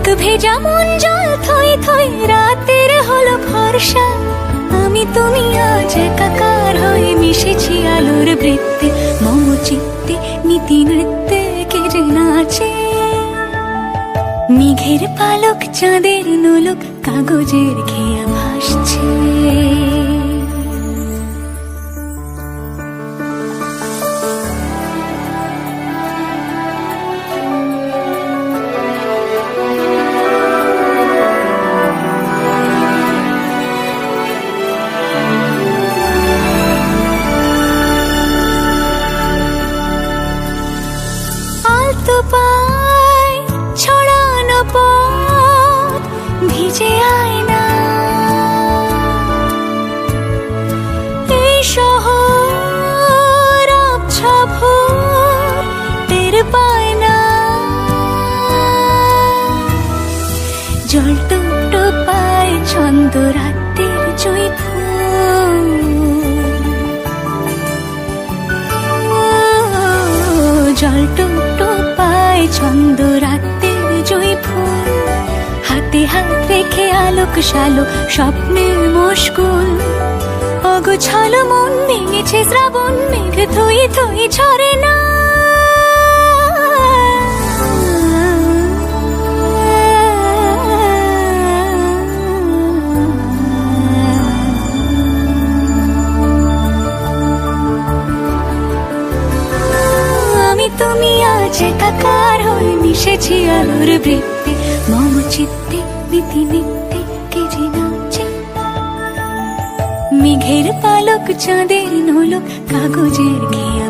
কাক ভেজা মন জল থই থই, রাতের হলো ভরসা। আমি তুমি আজ একাকার হয়ে মিশেছি আলোর বৃত্তে মম চিত্তে নীতি নৃত্যে কে যে নাচে। মেঘের পালক, চাঁদের নোলক, কাগজের খেয়া ভাসছে পায় ছড়ানো পথ ভিজে আয়না। এই শহর আবছা ভোর পায় ছন্দ রাতের জয় ফুল। হাতে হাত রেখে আলোক শালো স্বপ্নের মুশকুল অগোছালো মন ভেঙেছে শ্রাবণ মেঘ থই থই ছড়ে না। তুমি আজ হয়ে মিশেছি আলোর বৃত্তে, মম চিত্তে নীতি নিত্যে, কে যে নাচে। মেঘের পালক, চাঁদের নোলক, কাগজের খেয়া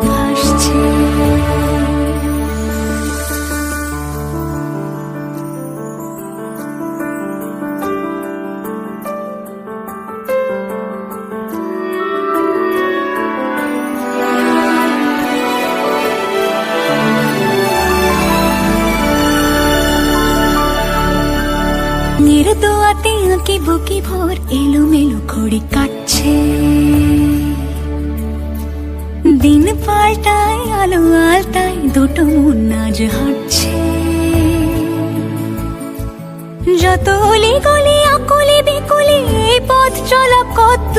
নির্দোয়াতে আঁকি বুকি ভোর এলোমেলো ঘড়ি কাটছে। দিন পাল্টায়, আলো আলতায়, দুটো মন নাজ হাঁটছে। যত অলি গলি আকলি বিকলি এই পথ চলা কত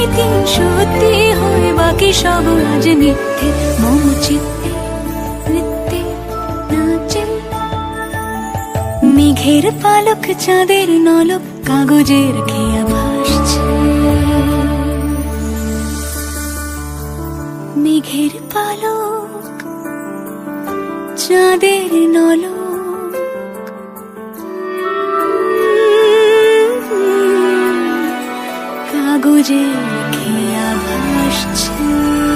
আমি সত্যি হয়ে বাকি সব আজ মম চিত্তে, নৃত্যে, নাচে। মেঘের পালক, চাঁদের নলক, কাগজের খেয়া ভাসছে। মেঘের পালক, চাঁদের নলক দূরে কে আভাসছে